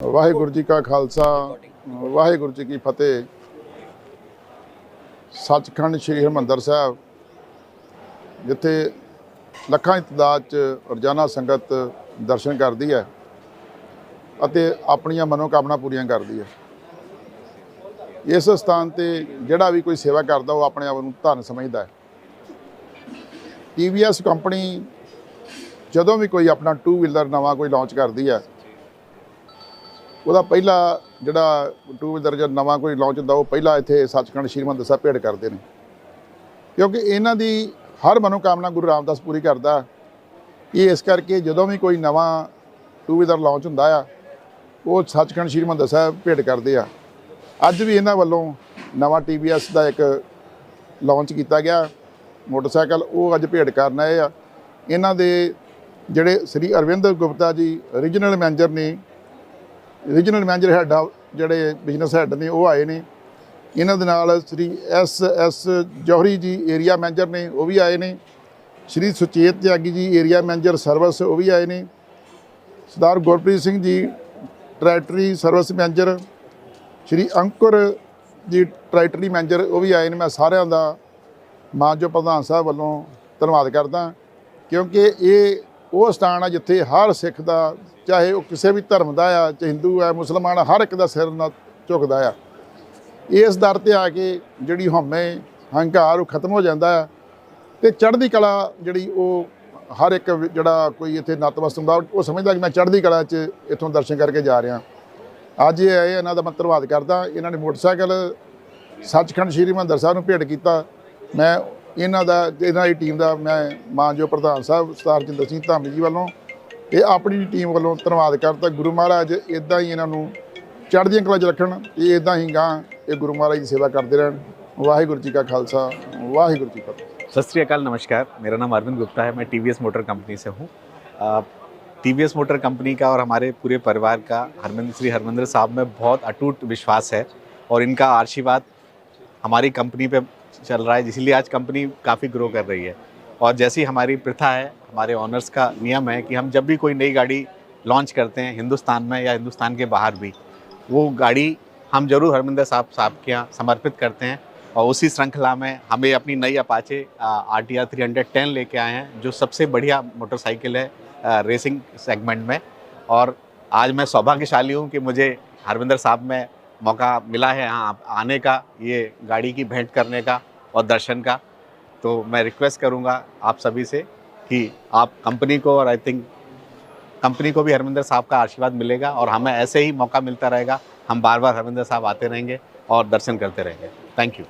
ਵਾਹਿਗੁਰੂ ਜੀ ਕਾ ਖਾਲਸਾ, ਵਾਹਿਗੁਰੂ ਜੀ ਕੀ ਫਤਿਹ। ਸੱਚਖੰਡ ਸ੍ਰੀ ਹਰਿਮੰਦਰ ਸਾਹਿਬ, ਜਿੱਥੇ ਲੱਖਾਂ ਦੀ ਤਾਦਾਦ ਚ ਰੋਜ਼ਾਨਾ ਸੰਗਤ ਦਰਸ਼ਨ ਕਰਦੀ ਹੈ ਅਤੇ ਆਪਣੀਆਂ ਮਨੋਕਾਮਨਾ ਪੂਰੀਆਂ ਕਰਦੀ ਹੈ। ਇਸ ਸਥਾਨ ਤੇ ਜਿਹੜਾ ਵੀ ਕੋਈ ਸੇਵਾ ਕਰਦਾ, ਉਹ ਆਪਣੇ ਆਪ ਨੂੰ ਧੰਨ ਸਮਝਦਾ ਹੈ। TVS ਕੰਪਨੀ ਜਦੋਂ ਵੀ ਕੋਈ ਆਪਣਾ ਟੂ ਵੀਲਰ ਨਵਾਂ ਕੋਈ ਲਾਂਚ ਕਰਦੀ ਹੈ ਉਹਦਾ ਪਹਿਲਾ ਜਿਹੜਾ ਟੂ ਵੀਲਰ ਜਾਂ ਨਵਾਂ ਕੋਈ ਲਾਂਚ ਹੁੰਦਾ, ਉਹ ਪਹਿਲਾ ਇੱਥੇ ਸੱਚਖੰਡ ਸ਼੍ਰੀ ਹਰਿਮੰਦਰ ਸਾਹਿਬ ਭੇਟ ਕਰਦੇ ਨੇ। ਕਿਉਂਕਿ ਇਹਨਾਂ ਦੀ ਹਰ ਮਨੋਕਾਮਨਾ ਗੁਰੂ ਰਾਮਦਾਸ ਪੂਰੀ ਕਰਦਾ। ਇਹ ਇਸ ਕਰਕੇ ਜਦੋਂ ਵੀ ਕੋਈ ਨਵਾਂ ਟੂ ਵੀਲਰ ਲਾਂਚ ਹੁੰਦਾ ਆ, ਉਹ ਸੱਚਖੰਡ ਸ਼੍ਰੀ ਹਰਿਮੰਦਰ ਸਾਹਿਬ ਭੇਟ ਕਰਦੇ ਆ। ਅੱਜ ਵੀ ਇਹਨਾਂ ਵੱਲੋਂ ਨਵਾਂ TVS ਦਾ ਇੱਕ ਲਾਂਚ ਕੀਤਾ ਗਿਆ। ਮੋਟਰਸਾਈਕਲ ਉਹ ਅੱਜ ਭੇਟ ਕਰਨ ਆਏ ਆ। ਇਹਨਾਂ ਦੇ ਜਿਹੜੇ ਸ੍ਰੀ ਅਰਵਿੰਦ ਗੁਪਤਾ ਜੀ ਰੀਜਨਲ ਮੈਨੇਜਰ ਨੇ ਰੀਜਨਲ ਮੈਨੇਜਰ ਹੈਡ ਆ, ਜਿਹੜੇ ਬਿਜ਼ਨਸ ਹੈਡ ਨੇ, ਉਹ ਆਏ ਨੇ। ਇਹਨਾਂ ਦੇ ਨਾਲ ਸ੍ਰੀ ਐਸ ਐਸ ਜੌਹਰੀ ਜੀ ਏਰੀਆ ਮੈਨੇਜਰ ਨੇ, ਉਹ ਵੀ ਆਏ ਨੇ। ਸ੍ਰੀ ਸੁਚੇਤ ਤਿਆਗੀ ਜੀ ਏਰੀਆ ਮੈਨੇਜਰ ਸਰਵਿਸ ਉਹ ਵੀ ਆਏ ਨੇ। ਸਰਦਾਰ ਗੁਰਪ੍ਰੀਤ ਸਿੰਘ ਜੀ ਟਰੈਕਟਰੀ ਸਰਵਿਸ ਮੈਨੇਜਰ ਸ੍ਰੀ ਅੰਕੁਰ ਜੀ ਟਰੈਕਟਰੀ ਮੈਨੇਜਰ ਉਹ ਵੀ ਆਏ ਨੇ। ਮੈਂ ਸਾਰਿਆਂ ਦਾ ਮਾਨਜੋ ਪ੍ਰਧਾਨ ਸਾਹਿਬ ਵੱਲੋਂ ਧੰਨਵਾਦ ਕਰਦਾ, ਕਿਉਂਕਿ ਇਹ ਉਹ ਸਥਾਨ ਆ ਜਿੱਥੇ ਹਰ ਸਿੱਖ ਦਾ, ਚਾਹੇ ਉਹ ਕਿਸੇ ਵੀ ਧਰਮ ਦਾ ਆ, ਚਾਹੇ ਹਿੰਦੂ ਆ, ਮੁਸਲਮਾਨ ਹਰ ਇੱਕ ਦਾ ਸਿਰ ਨਾਲ ਝੁਕਦਾ ਆ। ਇਸ ਦਰ ਤੇ ਆ ਕੇ ਜਿਹੜੀ ਹਉਮੈ, ਹੰਕਾਰ ਉਹ ਖਤਮ ਹੋ ਜਾਂਦਾ ਆ ਤੇ ਚੜ੍ਹਦੀ ਕਲਾ ਜਿਹੜੀ ਉਹ ਹਰ ਇੱਕ ਜਿਹੜਾ ਕੋਈ ਇੱਥੇ ਨਤਮਸਤ ਹੁੰਦਾ, ਉਹ ਸਮਝਦਾ ਕਿ ਮੈਂ ਚੜ੍ਹਦੀ ਕਲਾ 'ਚ ਇੱਥੋਂ ਦਰਸ਼ਨ ਕਰਕੇ ਜਾ ਰਿਹਾ। ਅੱਜ ਇਹ ਆਏ, ਇਹਨਾਂ ਦਾ ਮੈਂ ਧੰਨਵਾਦ ਕਰਦਾ। ਇਹਨਾਂ ਨੇ ਮੋਟਰਸਾਈਕਲ ਸੱਚਖੰਡ ਸ਼੍ਰੀ ਹਰਿਮੰਦਰ ਸਾਹਿਬ ਨੂੰ ਭੇਟ ਕੀਤਾ। ਮੈਂ ਇਹਨਾਂ ਦਾ ਇਹਨਾਂ ਦੀ ਟੀਮ ਦਾ ਮੈਂ ਮਾਨਜੋ ਪ੍ਰਧਾਨ ਸਾਹਿਬ ਸਰਦਾਰ ਜਿੰਦਰ ਸਿੰਘ ਧਾਮੀ ਜੀ ਵੱਲੋਂ ਤੇ ਆਪਣੀ ਟੀਮ ਵੱਲੋਂ ਧੰਨਵਾਦ ਕਰਦਾ ਗੁਰੂ ਮਹਾਰਾਜ ਇਦਾਂ ਹੀ ਇਹਨਾਂ ਨੂੰ ਚੜ੍ਹਦੀਆਂ ਕਲਾ 'ਚ ਰੱਖਣ ਇਹ ਇਦਾਂ ਹੀ ਗਾਂ ਇਹ ਗੁਰੂ ਮਹਾਰਾਜ ਦੀ ਸੇਵਾ ਕਰਦੇ ਰਹਿਣ ਵਾਹਿਗੁਰੂ ਜੀ ਕਾ ਖਾਲਸਾ ਵਾਹਿਗੁਰੂ ਜੀ ਕੀ ਫਤਿਹ सत श्रीकाल नमस्कार मेरा नाम अरविंद गुप्ता है मैं टी मोटर कंपनी से हूँ टी मोटर कंपनी का और हमारे पूरे परिवार का हरमंदिर श्री हरमंदिर साहब में बहुत अटूट विश्वास है और इनका आशीर्वाद हमारी कंपनी पे चल रहा है इसीलिए आज कंपनी काफ़ी ग्रो कर रही है। और जैसी हमारी प्रथा है हमारे ऑनर्स का नियम है कि हम जब भी कोई नई गाड़ी लॉन्च करते हैं हिंदुस्तान में या हिंदुस्तान के बाहर भी वो गाड़ी हम ज़रूर हरमंदिर साहब साहब के यहाँ समर्पित करते हैं। और उसी श्रृंखला में हमें अपनी नई Apache R T R three hundred ten लेके आए हैं जो सबसे बढ़िया मोटरसाइकिल है अ, रेसिंग सेगमेंट में। और आज मैं सौभाग्यशाली हूँ कि मुझे हरविंदर साहब में मौका मिला है यहाँ आने का, ये गाड़ी की भेंट करने का और दर्शन का। तो मैं रिक्वेस्ट करूँगा आप सभी से कि आप कंपनी को और आई थिंक कंपनी को भी हरविंदर साहब का आशीर्वाद मिलेगा और हमें ऐसे ही मौका मिलता रहेगा, हम बार बार हरविंदर साहब आते रहेंगे और दर्शन करते रहेंगे। Thank you.